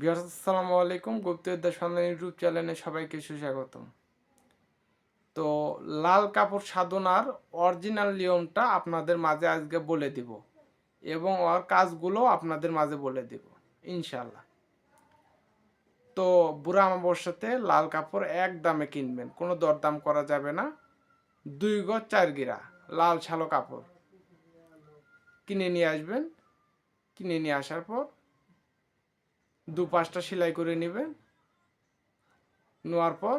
বিহার আসসালামু আলাইকুম। গুপ্তবিদ্যা সন্ধান ইউটিউব চ্যানেলে সবাইকে সুস্বাগতম। তো লাল কাপড় সাধনার অরিজিনাল নিয়মটা আপনাদের মাঝে আজকে বলে দিব এবং ওর কাজগুলো আপনাদের মাঝে বলে দিব ইনশাল্লাহ তো বুড়া অমাবস্যাতে লাল কাপড় এক দামে কিনবেন, কোনো দরদাম করা যাবে না। দুই গজ চার গিরা, লাল ছালো কাপড়। কিনে নিয়ে আসবেন, কিনে নিয়ে আসার পর দু পাঁচটা সেলাই করে নেবেন নেওয়ার পর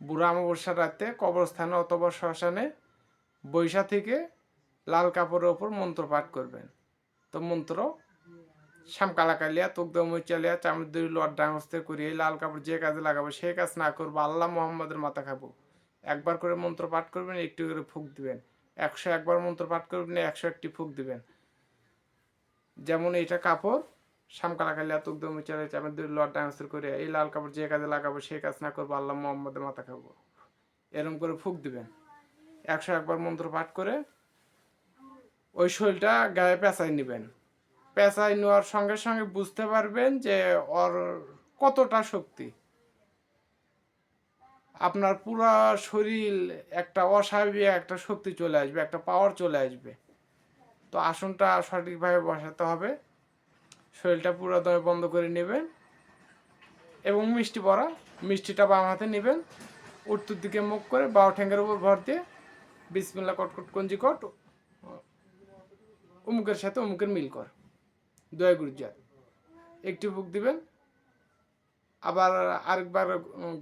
বুড়া অমাবস্যার রাতে কবরস্থানে অথবা শ্মশানে বৈশা থেকে লাল কাপড়ের ওপর মন্ত্র পাঠ করবেন। তো মন্ত্র শ্যামকালা কালিয়া তোকদমই চালিয়া চামুদ্দুরি ডাঙস্তে করি এই লাল কাপড় যে কাজে লাগাবো সেই কাজ না করব, আল্লাহ মোহাম্মদের মাথা খাব। একবার করে মন্ত্র পাঠ করবেন, একটু করে ফুক দিবেন। একশো একবার মন্ত্র পাঠ করবেন, একশো একটি ফুক দিবেন। যেমন এটা কাপড় শ্যামকালা কালিয়া তুকদমি চালে চামের দুই লট ডান্সার করে এই লাল কাপড় যে কাজে লাগাবো সেই কাজ না করব, আল্লাহ মোহাম্মদের মাথা খাব। এরকম করে ফুক দিবেন। একশো একবার মন্ত্র পাঠ করে ওই শরীরটা গায়ে পেঁচাই নেবেন। পেঁচাই নেওয়ার সঙ্গে সঙ্গে বুঝতে পারবেন যে ওর কতটা শক্তি। আপনার পুরা শরীর একটা অস্বাভাবিক একটা শক্তি চলে আসবে, একটা পাওয়ার চলে আসবে। তো আসনটা সঠিকভাবে বসাতে হবে। শরীরটা পুরো দমে বন্ধ করে নেবেন এবং মিষ্টি পরা মিষ্টিটা বাম হাতে নেবেন। উত্তর দিকে মুখ করে বাও ঠ্যাঙ্গের উপর ভর দিয়ে বিসমিল্লা কটকট কঞ্জি কট অমুকের সাথে অমুকের মিল কর। দয়া গুরুজাত একটি বুক দিবেন, আবার আরেকবার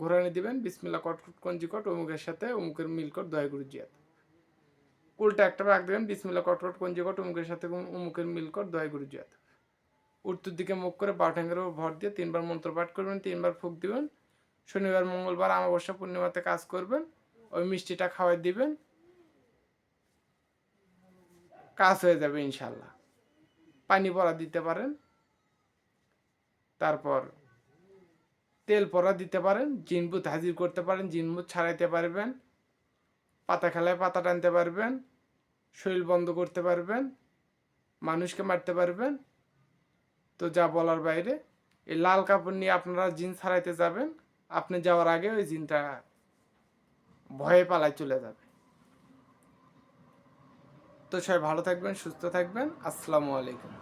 ঘোরানি দিবেন বিসমিল্লা কটকট কঞ্জি কট অমুকের সাথে অমুকের মিল কর। দয়া গুরুজিয়াত উল্টা একটা ভাগ দেবেন বিসমিল্লা কটকট কঞ্জি কট অমুকের সাথে অমুকের মিল কর। দয়া গুরুজিয়াত উত্তর দিকে মুখ করে বাউঠাঙ্গের উপর ভর দিয়ে তিনবার মন্ত্র পাঠ করবেন, তিনবার ফুক দিবেন। শনিবার, মঙ্গলবার, অমাবস্যা, পূর্ণিমাতে কাজ করবেন, ওই মিষ্টিটা খাওয়াই দিবেন। কাজ হয়ে যাবে ইনশাল্লাহ পানি পরা দিতে পারেন। তারপর তেল পরা দিতে পারেন জিনবুত হাজির করতে পারেন জিনবুত ছাড়াইতে পারবেন। পাতা খেলায় পাতা টানতে পারবেন, শরীর বন্ধ করতে পারবেন, মানুষকে মারতে পারবেন। তো যা বলার বাইরে, এই লাল কাপড় নিয়ে আপনারা জিন ছাড়াইতে যাবেন, আপনি যাওয়ার আগে ওই জিনটা ভয়ে পালায় চলে যাবে। তো সবাই ভালো থাকবেন, সুস্থ থাকবেন, আসসালামু আলাইকুম।